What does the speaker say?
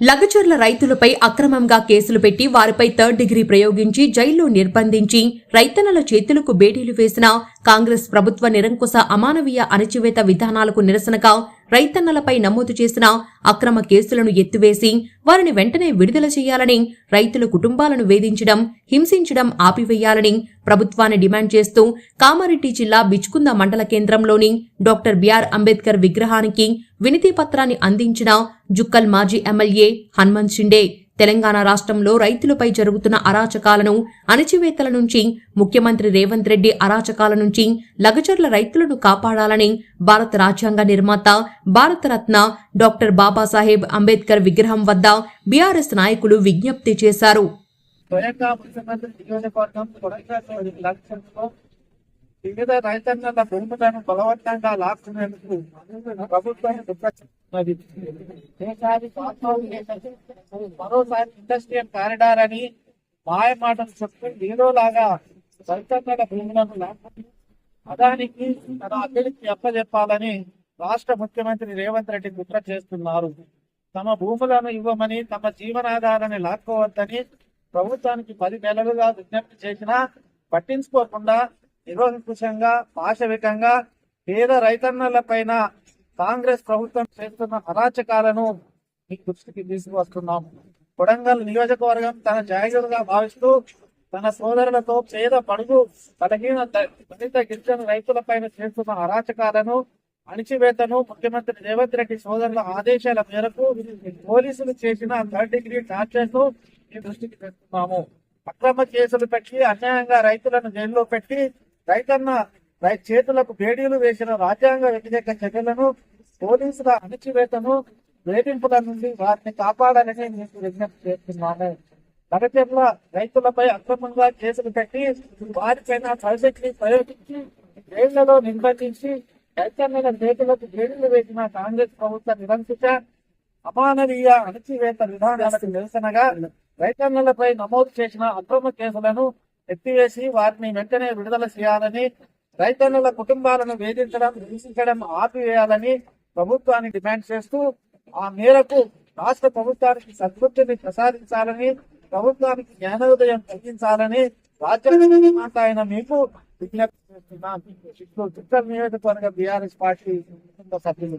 లగచర్ల రైతులపై అక్రమంగా కేసులు పెట్టి వారిపై థర్డ్ డిగ్రీ ప్రయోగించి జైల్లో నిర్బంధించి రైతన్నల చేతులకు బేడీలు వేసిన కాంగ్రెస్ ప్రభుత్వ నిరంకుశ అమానవీయ అణచివేత విధానాలకు నిరసనగా రైతన్నలపై నమోదు చేసిన అక్రమ కేసులను ఎత్తివేసి వారిని వెంటనే విడుదల చేయాలని రైతుల కుటుంబాలను వేధించడం హింసించడం ఆపివేయాలని ప్రభుత్వాన్ని డిమాండ్ చేస్తూ కామారెడ్డి జిల్లా బిచ్కుంద మండల కేంద్రంలోని డాక్టర్ బిఆర్ అంబేద్కర్ విగ్రహానికి వినతి పత్రాన్ని అందించిన జుక్కల్ మాజీ ఎమ్మెల్యే హనుమంత్ షిండే తెలంగాణ రాష్ట్రంలో రైతులపై జరుగుతున్న అరాచకాలను అణచివేతల నుంచి ముఖ్యమంత్రి రేవంత్ రెడ్డి అరాచకాల నుంచి లగచర్ల రైతులను కాపాడాలని భారత రాజ్యాంగ నిర్మాత భారతరత్న డాక్టర్ బాబాసాహెబ్ అంబేద్కర్ విగ్రహం వద్ద బీఆర్ఎస్ నాయకులు విజ్ఞప్తి చేశారు. వివిధ రైతన్నల భూములను బలవంతంగా లాక్కునేందుకు ప్రభుత్వం దుఃఖిస్తున్నది మరోసారి ఇండస్ట్రియల్ కారిడార్ అని మాయ మాటలు చెప్పి ఏదోలాగా రైతన్నల భూములను లాక్కుని అదానికి తన అభివృద్ధి అప్పజెప్పాలని రాష్ట్ర ముఖ్యమంత్రి రేవంత్ రెడ్డి కుట్ర చేస్తున్నారు. తమ భూములను ఇవ్వమని తమ జీవనాధారాన్ని లాక్కోవద్దని ప్రభుత్వానికి పది నెలలుగా విజ్ఞప్తి చేసినా పట్టించుకోకుండా నిరోధకుశంగా పాశవికంగా పేద రైతన్నల పైన కాంగ్రెస్ ప్రభుత్వం చేస్తున్న అరాచకాలను మీ దృష్టికి తీసుకువస్తున్నాం. కొడంగల్ నియోజకవర్గం తన జాగ్రత్తగా భావిస్తూ తన సోదరులతో పేద పడుగు బలహీన దళిత గిరిజన రైతుల పైన చేస్తున్న అరాచకాలను అణిచివేతను ముఖ్యమంత్రి రేవంత్ రెడ్డి సోదరుల ఆదేశాల మేరకు పోలీసులు చేసిన థర్డ్ డిగ్రీ టార్చర్ను మీ దృష్టికి తెస్తున్నాము. అక్రమ కేసులు పెట్టి అన్యాయంగా రైతులను జైల్లో పెట్టి రైతన్న రై చేతులకు బేడీలు వేసిన రాజ్యాంగ వ్యతిరేక చర్యలను పోలీసుల అణచివేతను వేధింపుల నుండి వారిని కాపాడాలని మీకు విజ్ఞప్తి చేస్తున్నాము లగచర్ల రైతులపై అక్రమంగా కేసులు పెట్టి వారిపైన సబ్సిడీ ప్రయోగించి జైళ్ళలో నిర్బంధించి రైతన్నల చేతులకు జైళ్ళు వేసిన కాంగ్రెస్ ప్రభుత్వ నిరంకుశ అమానవీయ అణచివేత విధానాలకు నిరసనగా రైతన్నలపై నమోదు చేసిన అక్రమ కేసులను ఎత్తివేసి వారిని వెంటనే విడుదల చేయాలని రైతన్నుల కుటుంబాలను వేధించడం హింసించడం ఆపివేయాలని ప్రభుత్వాన్ని డిమాండ్ చేస్తూ ఆ మేరకు రాష్ట్ర ప్రభుత్వానికి సంతృప్తిని ప్రసాదించాలని ప్రభుత్వానికి జ్ఞానోదయం కలిగించాలని రాజ్యాంగ మీకు విజ్ఞప్తి చేస్తున్నాం. చిత్తూరు నియోజకవర్గ బీఆర్ఎస్ పార్టీ కుటుంబ సభ్యులు.